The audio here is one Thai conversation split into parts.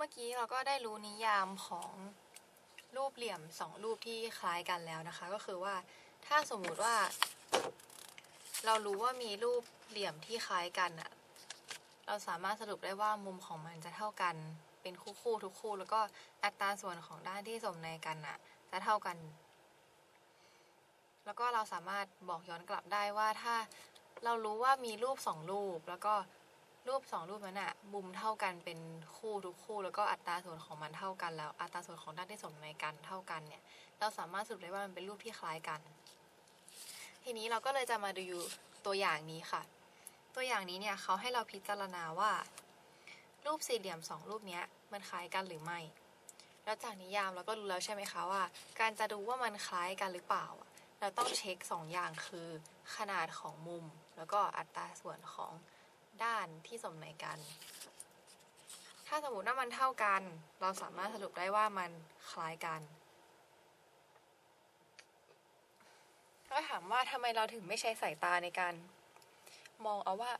มื่อกี้เราก็ได้รู้นิยามของรูปเหลี่ยมสองรูปที่คล้ายกันแล้วนะคะ ก็คือว่าถ้าสมมุติว่า เรารู้ว่ามีรูปเหลี่ยมที่คล้ายกันอะเราสามารถสรุปได้ว่ามุมของมันจะเท่ากันเป็นคู่คู่ทุกคู่ แล้วก็อัตราส่วนของด้านที่สมในกันอะจะเท่ากัน แล้วก็เราสามารถบอกย้อนกลับได้ว่าถ้าเรารู้ว่ามีรูปสองรูปแล้วก็ รูปสองรูปนั้นอะมุมเท่ากันเป็นคู่ทุกคู่ แล้วก็อัตราส่วนของมันเท่ากันแล้ว อัตราส่วนของด้านที่สมในกันเท่ากันเนี่ย เราสามารถสรุปได้ว่ามันเป็นรูปที่คล้ายกัน ทีนี้เราก็เลยจะมาดูตัวอย่างนี้ค่ะ ตัวอย่างนี้เนี่ยเขาให้เราพิจารณาว่า รูปสี่เหลี่ยมสองรูปนี้มันคล้ายกันหรือไม่ แล้วจากนิยามเราก็รู้แล้วใช่ไหมคะว่า การจะดูว่ามันคล้ายกันหรือเปล่าเราต้องเช็คสองอย่างคือ ขนาดของมุม แล้วก็อัตราส่วนของ ด้านที่สมในกัน ถ้าสมมติว่ามันเท่ากัน เราสามารถสรุปได้ว่ามันคล้ายกันก็ถามว่าทำไมเราถึงไม่ใช้สายตาในการ มองเอาว่า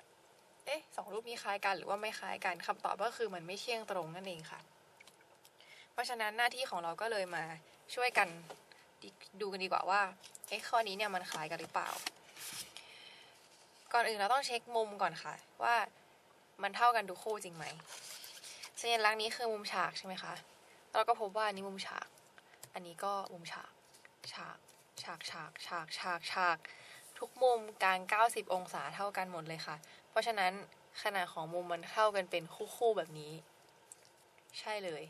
เอ๊ะสองรูปนี้คล้ายกันหรือว่าไม่คล้ายกันคำตอบก็คือมันไม่เที่ยงตรงนั่นเองค่ะ เพราะฉะนั้นหน้าที่ของเราก็เลยมาช่วยกันดูกันดีกว่าว่าเอ๊ะข้อนี้เนี่ยมันคล้ายกันหรือเปล่า ก่อนอื่นเราต้องเช็คมุมก่อนค่ะ ว่ามันเท่ากันทุกคู่จริงไหมสัญลักษณ์นี้คือมุมฉากใช่ไหมคะเราก็พบว่าอันนี้มุมฉาก อันนี้ก็มุมฉาก ฉาก ฉาก ฉาก ฉาก ฉาก ฉาก ทุกมุมกลาง 90 องศาเท่ากันหมดเลยค่ะ เพราะฉะนั้นขนาดของมุมมันเท่ากันเป็นคู่ๆแบบนี้ ใช่เลย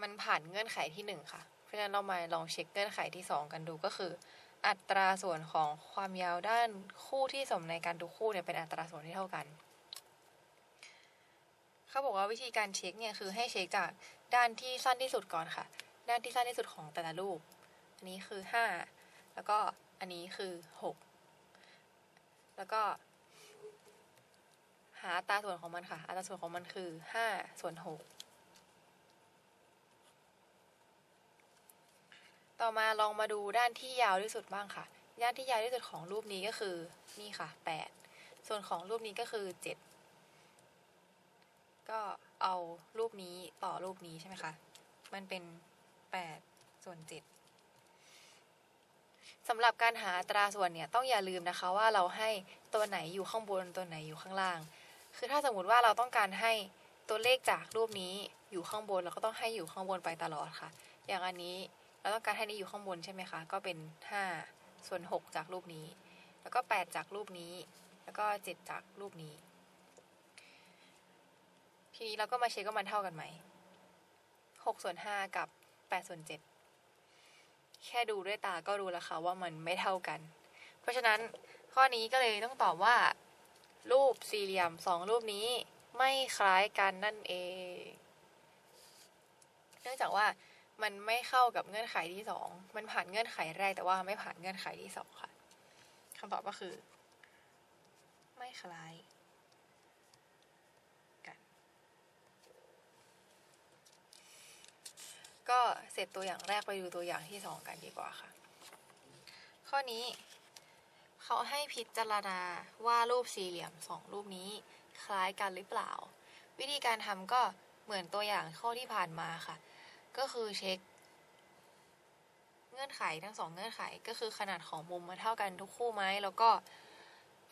มันผ่านเงื่อนไขที่หนึ่งค่ะ เพราะฉะนั้นเรามาลองเช็คเงื่อนไขที่สองกันดูก็คือ อัตราส่วนของความยาวด้านคู่ที่สมในกันทุกคู่เนี่ยเป็นอัตราส่วนที่เท่ากัน เขาบอกว่าวิธีการเช็คเนี่ยคือให้เช็คจากด้านที่สั้นที่สุดก่อนค่ะ ด้านที่สั้นที่สุดของแต่ละรูป อันนี้คือ 5 แล้วก็อันนี้คือ 6 แล้วก็หาอัตราส่วนของมันค่ะ อัตราส่วนของมันคือ 5 ส่วน 6 ต่อ มาลองมาดูด้านที่ยาวที่สุดบ้างค่ะ ด้านที่ยาวที่สุดของรูปนี้ก็คือนี่ค่ะ 8 ส่วนของรูปนี้ก็คือ 7 ก็เอารูปนี้ต่อรูปนี้ใช่ไหมคะ มันเป็น 8 ส่วน 7สำหรับการหาอัตราส่วนเนี่ยต้องอย่าลืมนะคะว่าเราให้ตัวไหนอยู่ข้างบนตัวไหนอยู่ข้างล่าง คือถ้าสมมติว่าเราต้องการให้ตัวเลขจากรูปนี้อยู่ข้างบนเราก็ต้องให้อยู่ข้างบนไปตลอดค่ะ อย่างอันนี้ เราต้องการให้นี้อยู่ข้างบนใช่ไหมคะ ก็เป็น 5 ส่วน 6 จากรูปนี้ แล้วก็ 8 จากรูปนี้ แล้วก็ 7 จากรูปนี้ ทีนี้เราก็มาเช็คว่ามันเท่ากันไหม6ส่วน5กับ8ส่วน7แค่ดูด้วยตาก็รู้แล้วค่ะว่ามันไม่เท่ากัน เพราะฉะนั้นข้อนี้ก็เลยต้องตอบว่า รูปสี่เหลี่ยมสองรูปนี้ไม่คล้ายกันนั่นเอง เนื่องจากว่า มันไม่เข้ากับเงื่อนไขที่สองมันผ่านเงื่อนไขแรกแต่ว่าไม่ผ่านเงื่อนไขที่สองค่ะคำตอบก็คือ ไม่คล้ายกัน ก็เสร็จตัวอย่างแรกไปดูตัวอย่างที่สองกันดีกว่าค่ะ ข้อนี้เขาให้พิจารณาว่ารูปสี่เหลี่ยมสองรูปนี้คล้ายกันหรือเปล่า วิธีการทำก็เหมือนตัวอย่างข้อที่ผ่านมาค่ะ ก็คือเช็ค เงื่อนไขทั้งสองเงื่อนไขก็คือขนาดของมุมมันเท่ากันทุกคู่ไหมแล้วก็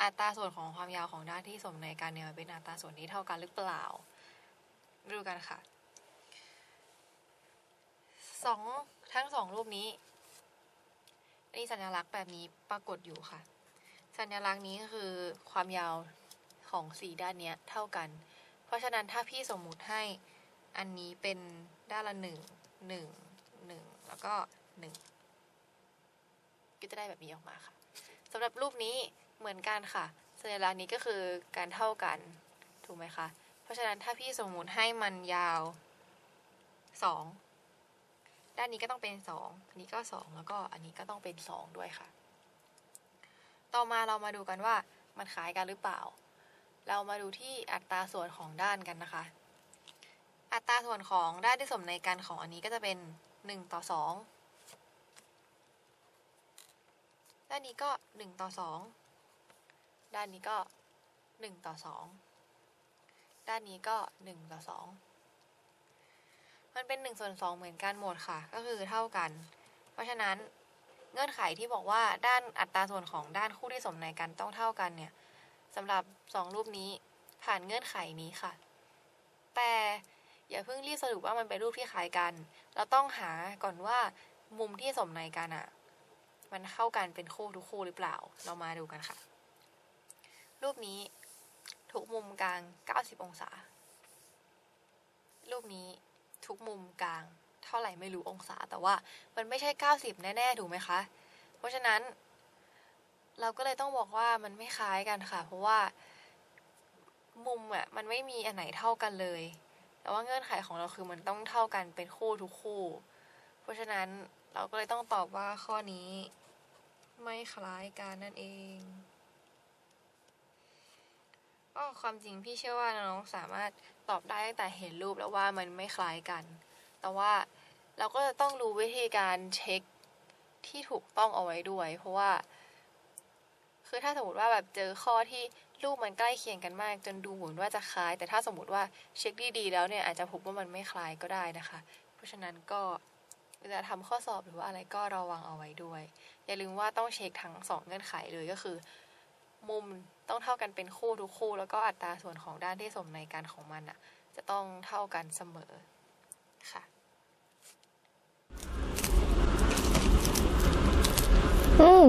อัตราส่วนของความยาวของด้านที่สมในกันเนี่ยเป็นอัตราส่วนที่เท่ากันหรือเปล่าดูกันค่ะสองทั้งสองรูปนี้นี่สัญลักษณ์แบบนี้ปรากฏอยู่ค่ะ สัญลักษณ์นี้คือความยาวของสีด้านเนี้ยเท่ากัน เพราะฉะนั้นถ้าพี่สมมุติให้อันนี้เป็น ด้านละหนึ่งหนึ่งหนึ่งแล้วก็หนึ่งก็จะได้แบบนี้ออกมาค่ะสำหรับรูปนี้เหมือนกันค่ะสัญลักษณ์นี้ก็คือการเท่ากันถูกไหมคะ เพราะฉะนั้นถ้าพี่สมมุติให้มันยาวสองด้านนี้ก็ต้องเป็นสองอันนี้ก็สองแล้วก็อันนี้ก็ต้องเป็นสองด้วยค่ะ ต่อมาเรามาดูกันว่ามันคล้ายกันหรือเปล่า เรามาดูที่อัตราส่วนของด้านกันนะคะ อัตราส่วนของด้านที่สมในกันของอันนี้ก็จะเป็น 1 ต่อ 2 ด้านนี้ก็ 1 ต่อ 2 ด้านนี้ก็ 1 ต่อ 2 ด้านนี้ก็หนึ่งต่อสองมันเป็นหนึ่งส่วนสองเหมือนกันหมดค่ะ ก็คือเท่ากัน เพราะฉะนั้นเงื่อนไขที่บอกว่าด้านอัตราส่วนของด้านคู่ที่สมในกันต้องเท่ากันเนี่ยสำหรับสองรูปนี้ผ่านเงื่อนไขนี้ค่ะ แต่ อย่าเพิ่งรีบสรุปว่ามันเป็นรูปที่คล้ายกัน เราต้องหาก่อนว่ามุมที่สมในกันอะมันเข้ากันเป็นคู่ทุกคู่หรือเปล่า เรามาดูกันค่ะ รูปนี้ทุกมุมกลาง 90 องศา รูปนี้ทุกมุมกลางเท่าไหร่ไม่รู้องศา แต่ว่ามันไม่ใช่ 90 แน่ ๆ ถูกไหมคะ เพราะฉะนั้น เราก็เลยต้องบอกว่ามันไม่คล้ายกันค่ะ เพราะว่ามุมอะมันไม่มีอันไหนเท่ากันเลย แต่ว่าเงื่อนไขของเราคือมันต้องเท่ากันเป็นคู่ทุกคู่ เพราะฉะนั้นเราก็เลยต้องตอบว่าข้อนี้ ไม่คล้ายกันนั่นเองก็ความจริงพี่เชื่อว่าน้องๆสามารถตอบได้ตั้งแต่เห็นรูปแล้วว่ามันไม่คล้ายกัน แต่ว่าเราก็จะต้องรู้วิธีการเช็คที่ถูกต้องเอาไว้ด้วย เพราะว่า คือถ้าสมมติว่าแบบเจอข้อที่ รูปมันใกล้เคียงกันมาก จนดูเหมือนว่าจะคล้าย แต่ถ้าสมมติว่าเช็คดีๆแล้วเนี่ยอาจจะพบว่ามันไม่คล้ายก็ได้นะคะ เพราะฉะนั้นก็เวลาทำข้อสอบหรือว่าอะไรก็ระวังเอาไว้ด้วย อย่าลืมว่าต้องเช็คทั้งสองเงื่อนไขเลยก็คือ มุมต้องเท่ากันเป็นคู่ทุกคู่ แล้วก็อัตราส่วนของด้านที่สมในกันของมันอะ จะต้องเท่ากันเสมอค่ะอืม